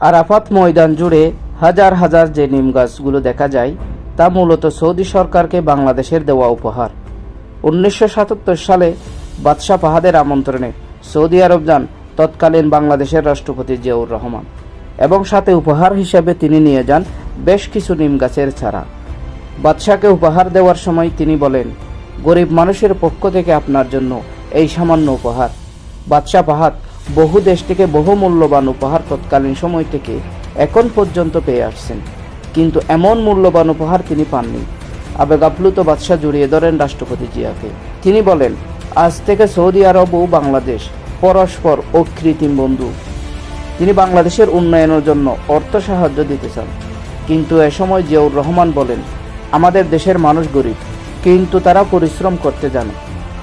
আরাফাত ময়দান জুড়ে হাজার হাজার যে নিম গাছগুলো দেখা যায়, তা মূলত সৌদি সরকারকে বাংলাদেশের দেওয়া উপহার। উনিশশো সাতাত্তর সালে বাদশাহ পাহাদের আমন্ত্রণে সৌদি আরব যান তৎকালীন বাংলাদেশের রাষ্ট্রপতি জিয়াউর রহমান এবং সাথে উপহার হিসেবে তিনি নিয়ে যান বেশ কিছু নিম গাছের ছাড়া বাদশাকে উপহার দেওয়ার সময় তিনি বলেন, গরিব মানুষের পক্ষ থেকে আপনার জন্য এই সামান্য উপহার। বাদশাহ পাহাদ বহু দেশ থেকে বহু মূল্যবান উপহার তৎকালীন সময় থেকে এখন পর্যন্ত পেয়ে আসছেন। কিন্তু এমন মূল্যবান উপহার তিনি পাননি। আবেগ আপ্লুত বাদশাহ জড়িয়ে ধরেন রাষ্ট্রপতি জিয়াকে। তিনি বলেন, আজ থেকে সৌদি আরব ও বাংলাদেশ পরস্পর অকৃত্রিম বন্ধু। তিনি বাংলাদেশের উন্নয়নের জন্য অর্থ সাহায্য দিতে চান। কিন্তু এ সময় জিয়াউর রহমান বলেন, আমাদের দেশের মানুষ গরিব, কিন্তু তারা পরিশ্রম করতে জানে।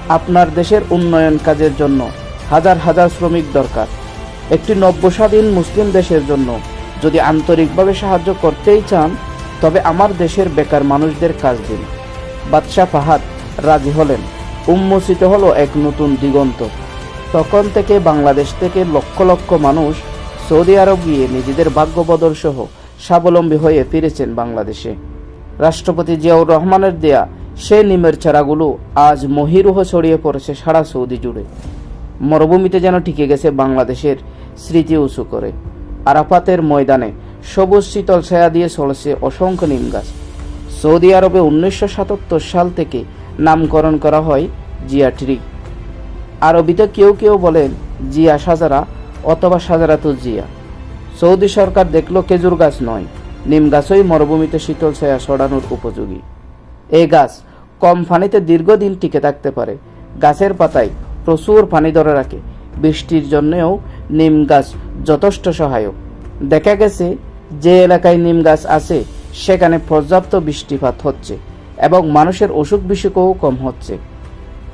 আপনার দেশের উন্নয়ন কাজের জন্য হাজার হাজার শ্রমিক দরকার। একটি নব্যস্বাধীন মুসলিম দেশের জন্য যদি আন্তরিকভাবে সাহায্য করতেই চান, তবে আমার দেশের বেকার মানুষদের কাজ দিন। বাদশাহ ফাহাদ রাজি হলেন। উন্মোচিত হলো এক নতুন দিগন্ত। তখন থেকে বাংলাদেশ থেকে লক্ষ লক্ষ মানুষ সৌদি আরব গিয়ে নিজেদের ভাগ্য বদল সহ স্বাবলম্বী হয়ে ফিরেছেন বাংলাদেশে। রাষ্ট্রপতি জিয়াউর রহমানের দেয়া সে নিমের চারাগুলো আজ মহিরুহ ছড়িয়ে পড়েছে সারা সৌদি জুড়ে। মরুভূমিতে যেন টিকে গেছে বাংলাদেশের স্মৃতি উঁচু করে। আরাফাতের ময়দানে সবুজ শীতল ছায়া দিয়ে চলেছে অসংখ্য নিম গাছ। সৌদি আরবে উনিশশো সাতাত্তর সাল থেকে নামকরণ করা হয় জিয়া ট্রি। আরবিতে কেউ কেউ বলেন জিয়া সাজারা অথবা সাজারাতু জিয়া। সৌদি সরকার দেখল খেজুর গাছ নয়, নিম গাছই মরুভূমিতে শীতল ছায়া সরানোর উপযোগী। এই গাছ কম পানিতে দীর্ঘদিন টিকে থাকতে পারে। গাছের পাতায় প্রচুর পানি ধরে রাখে। বৃষ্টির জন্যেও নিম গাছ যথেষ্ট সহায়ক। দেখা গেছে যে এলাকায় নিম গাছ আছে, সেখানে পর্যাপ্ত বৃষ্টিপাত হচ্ছে এবং মানুষের অসুখ বিসুখও কম হচ্ছে।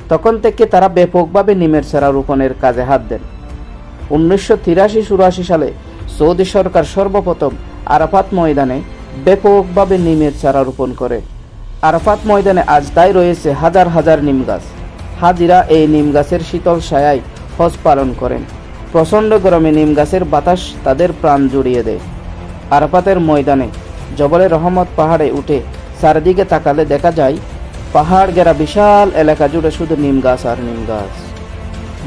তখন থেকে তারা ব্যাপকভাবে নিমের চারা রোপণের কাজে হাত দেন। উনিশশো তিরাশি চুরাশি সালে সৌদি সরকার সর্বপ্রথম আরাফাত ময়দানে ব্যাপকভাবে নিমের চারা রোপণ করে। আরাফাত ময়দানে আজ তাই রয়েছে হাজার হাজার নিম গাছ। হাজিরা এই নিম গাছের শীতল ছায়ায় হজ পালন করেন। প্রচণ্ড গরমে নিম গাছের বাতাস তাদের প্রাণ জুড়িয়ে দেয়। আরাফাতের ময়দানে জবলে রহমত পাহাড়ে উঠে চারিদিকে তাকালে দেখা যায়, পাহাড় গেরা বিশাল এলাকা জুড়ে শুধু নিম গাছ আর নিম গাছ।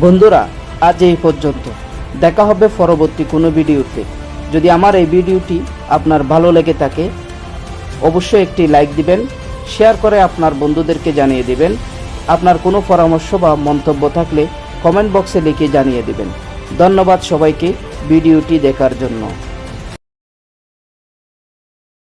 বন্ধুরা, আজ এই পর্যন্ত। দেখা হবে পরবর্তী কোনো ভিডিওতে। যদি আমার এই ভিডিওটি আপনার ভালো লেগে থাকে, অবশ্যই একটি লাইক দিবেন, শেয়ার করে আপনার বন্ধুদেরকে জানিয়ে দিবেন। আপনার কোনো পরামর্শ বা মন্তব্য থাকলে কমেন্ট বক্সে লিখে জানিয়ে দেবেন। ধন্যবাদ সবাইকে, ভিডিওটি দেখার জন্য।